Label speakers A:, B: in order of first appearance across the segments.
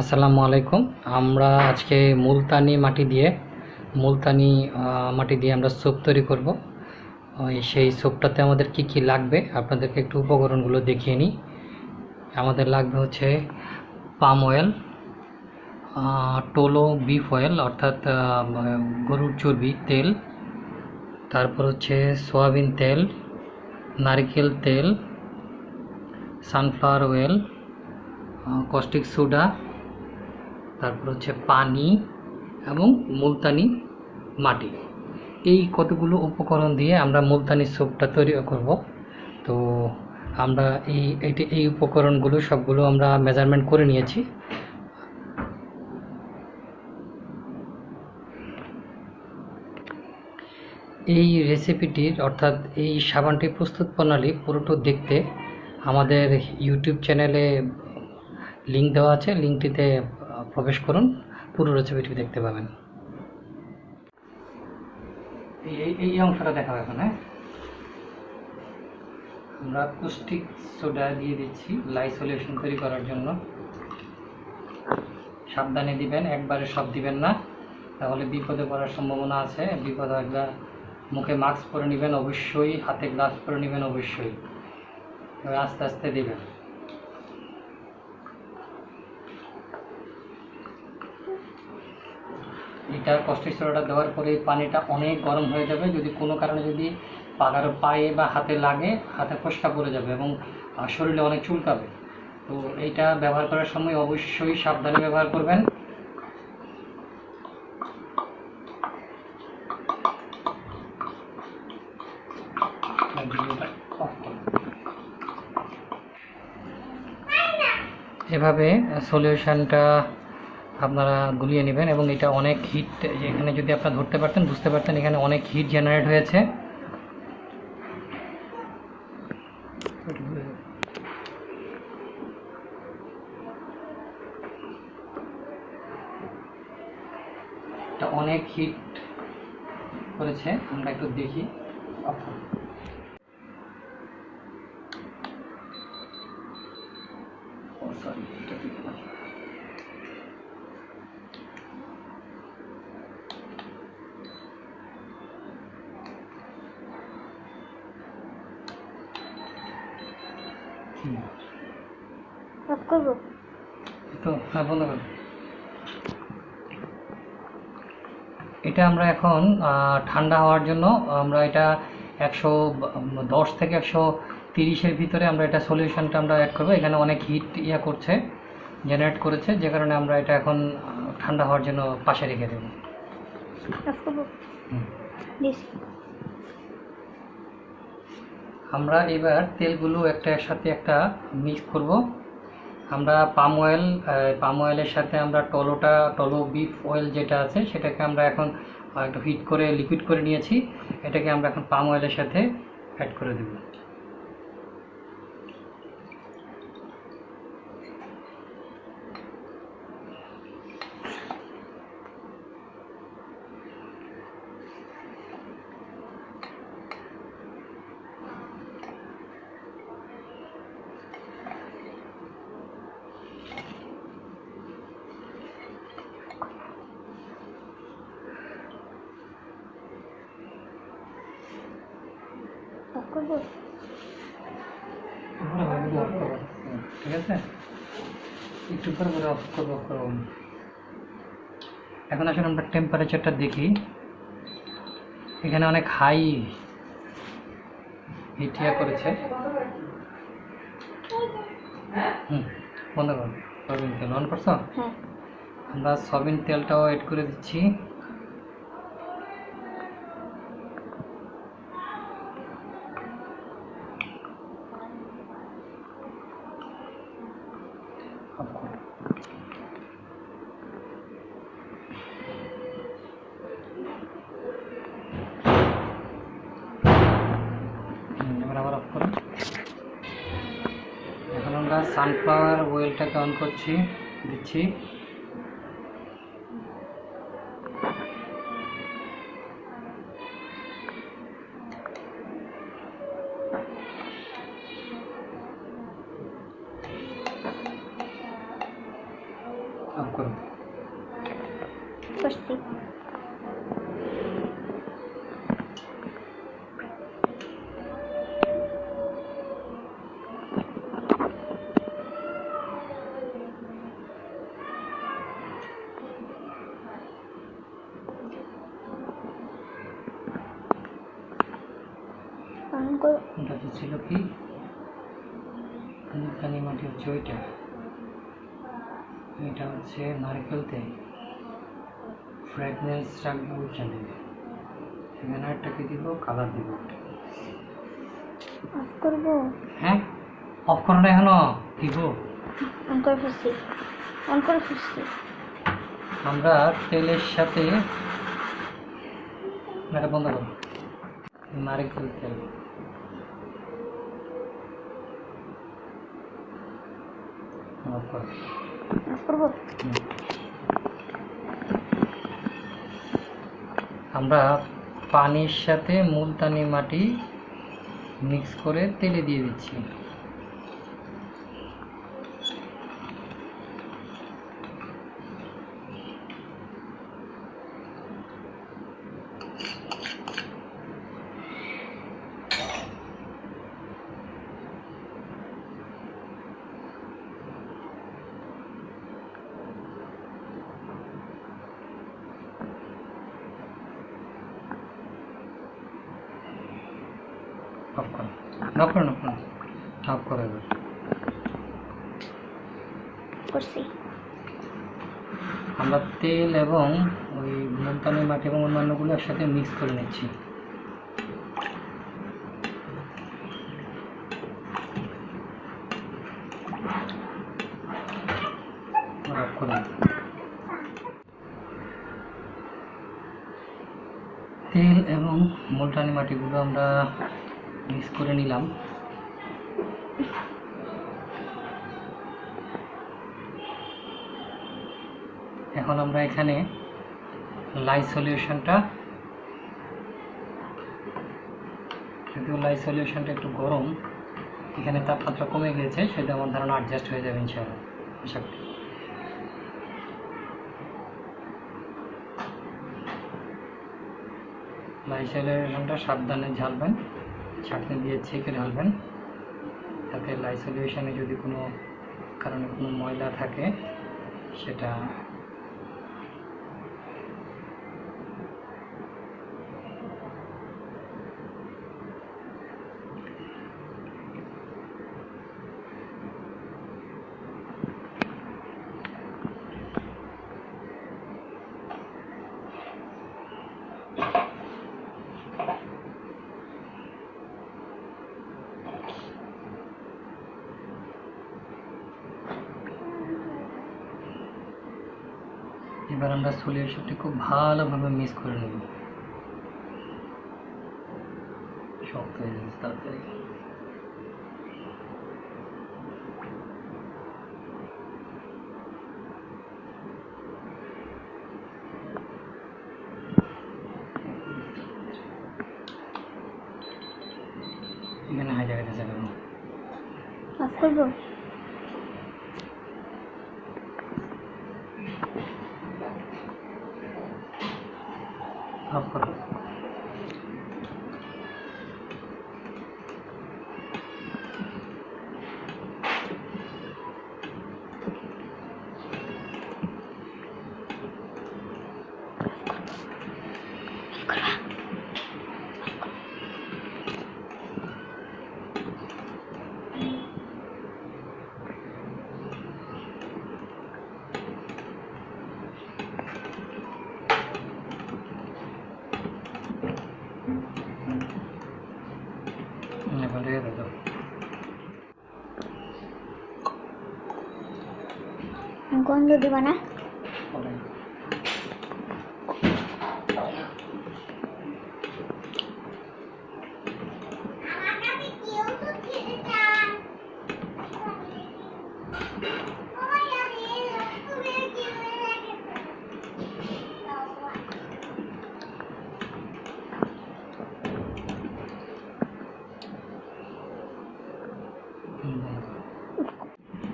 A: আসসালামু আলাইকুম। আমরা আজকে মুলতানি মাটি দিয়ে, মুলতানি মাটি দিয়ে আমরা সোপ তৈরি করব। ওই সেই সোপটাতে আমাদের কি কি লাগবে আপনাদেরকে একটু উপকরণগুলো দেখিয়ে নিই। আমাদের লাগবে হচ্ছে palm oil tallow beef oil, অর্থাৎ গরুর চর্বি, তেল, তারপর হচ্ছে সয়াবিন তেল, নারকেল তেল, সানফ্লাওয়ার অয়েল কস্টিক সোডা তারপর হচ্ছে পানি এবং মুলতানি মাটি। এই কতগুলো উপকরণ দিয়ে আমরা মুলতানি সোপটা তৈরি করব। তো আমরা এই, এটি, এই উপকরণগুলো সবগুলো আমরা মেজারমেন্ট করে নিয়েছি। এই রেসিপিটির অর্থাৎ এই সাবানটি প্রস্তুত প্রণালী পুরোটা দেখতে আমাদের ইউটিউব চ্যানেলে লিঙ্ক দেওয়া আছে লিঙ্কটিতে প্রবেশ করুন পুরো রেসিপিটি দেখতে পাবেন। এই, এই- অংশটা দেখাবো এখন হ্যাঁ? আমরা পুষ্টিক সোডা দিয়ে দিচ্ছি লাই তৈরি করার জন্য। সাবধানে দিবেন, একবারে সব দিবেন না। তাহলে বিপদে পড়ার সম্ভাবনা আছে। বিপদ একবার মুখে মাস্ক পরে নেবেন, অবশ্যই। হাতে গ্লাভস পরে নেবেন, অবশ্যই। আস্তে আস্তে দিবেন। এটা কষ্টিক সোডাটা দেওয়ার পরে পানিটা অনেক গরম হয়ে যাবে। যদি কোনো কারণে যদি পাগার পায়ে বা হাতে লাগে, হাতে ফসকা পড়ে যাবে এবং শরীরে অনেক চুলকাবে। তো এইটা ব্যবহার করার সময় অবশ্যই সাবধানে ব্যবহার করবেন। এভাবে সলিউশনটা আপনারা গুলিয়ে নেবেন এবং এটা অনেক হিট এখানে যদি আপনারা ধরতে পারতেন, বুঝতে পারতেন এখানে অনেক হিট জেনারেট হয়েছে। অনেক হিট করেছে, আমরা একটু দেখি।
B: করব
A: তো হ্যাঁ এটা আমরা এখন ঠান্ডা হওয়ার জন্য আমরা এটা একশো দশ থেকে একশো তিরিশের ভিতরে আমরা এটা সলিউশনটা আমরা অ্যাড করব। এখানে অনেক হিট ইয়া করছে জেনারেট করেছে যে কারণে আমরা এটা এখন ঠান্ডা হওয়ার জন্য পাশে রেখে দেবো। হুম। আমরা এবার তেলগুলো একটা একসাথে একটা মিক্স করব। আমরা পাম অয়েল পাম অয়েলের সাথে আমরা টলোটা, টলো বিফ অয়েল যেটা আছে সেটাকে আমরা এখন একটু হিট করে লিকুইড করে নিয়েছি। এটাকে আমরা এখন পাম অয়েলের সাথে অ্যাড করে দেব
B: অফ করব?
A: ঠিক আছে? একটু পরে পরে অফ করব করব। এখন আসলে আমরা টেম্পারেচারটা দেখি। এখানে অনেক হাই হিটিয়া করেছে। হুম বন্ধ করো। সয়াবিন তেল অন করছ?
B: হ্যাঁ।
A: আমরা সয়াবিন তেলটাও এড করে দিচ্ছি। সানফ্লাওয়ার অয়েলটাকে অন করছি দিচ্ছি। অফ করো
B: করছি অন করো
A: ওটা তো ছিল কি? মুলতানি মাটি হচ্ছে ওইটা। এটা হচ্ছে নারকেল তেল। ফ্র্যাগনেন্স রাখব ওইখানে একটাকে দিব। কালার দিব?
B: অফ করব?
A: হ্যাঁ? অফ করো না এখনও দিব?
B: অন করে ফেলছি। অন করে ফেলছি।
A: আমরা তেলের সাথে এটা বন্ধ করো। নারকেল তেল। আমরা পানির সাথে মুলতানি মাটি মিক্স করে তেলে দিয়ে দিচ্ছি। অফ করো অফ করো অফ করো অফ করো এবার।
B: করছি।
A: আমরা তেল এবং ওই মুলতানি মাটি এবং অন্যান্যগুলো একসাথে মিক্স করে নিচ্ছি। তেল এবং মুলতানি মাটিগুলো আমরা মিক্স করে নিলাম। এখন আমরা এখানে লাই সলিউশনটা, যদিও লাই সলিউশনটা একটু গরম, এখানে তাপমাত্রা কমে গিয়েছে, সেটা আমার ধারণা অ্যাডজাস্ট হয়ে যাবে ইনশাআল্লাহ লাই সলিউশনটা সাবধানে ঝালবেন। ছাঁকনি দিয়ে ছেঁকে ঢালবেন তাতে লাইসেলিউশনে যদি কোনো কারণে কোনো ময়লা থাকে সেটা এবার আমরা সলিউশনটি খুব ভালোভাবে মিক্স করে নেব। শক্ত হয়ে যাবে তাড়াতাড়ি। এখানে জায়গাটা যাবে
B: অফ করব
A: অফ করো এখন রেখে দাও
B: গন্ধ দিবা না
A: পরে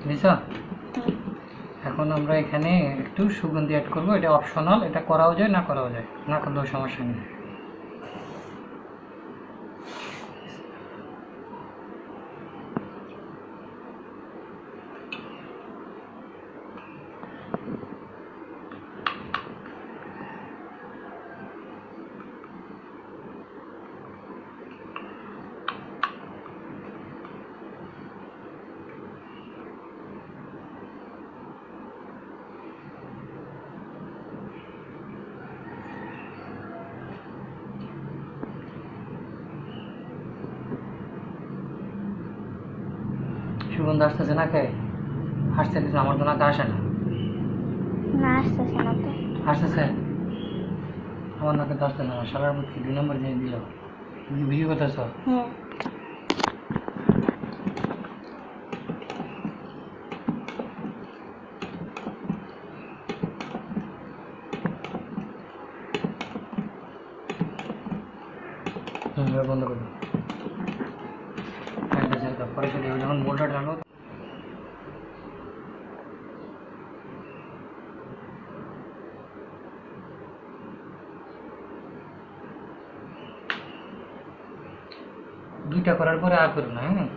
A: দিছ এখন আমরা এখানে একটু সুগন্ধি অ্যাড করব। এটা অপশনাল এটা করাও যায়, না করাও যায়? না করলেও সমস্যা নেই। সুগন্ধি আসতেছে না কে আসতে দিস আমার তো নাকে আসে না।
B: না আসতেছে না তো।
A: আসতেছে? আমার নাকে তো আসতেছে না সারার দুই নম্বর দিয়ে দিল? তুমি ভিডিও করতেছ?
B: হ্যাঁ।
A: বন্ধ করে। দাও হ্যাঁ, এটা ছেড়ে দাও। পরে চলে যাবে যখন বোল্টটা টানো দুইটা করার পরে আর করো না হ্যাঁ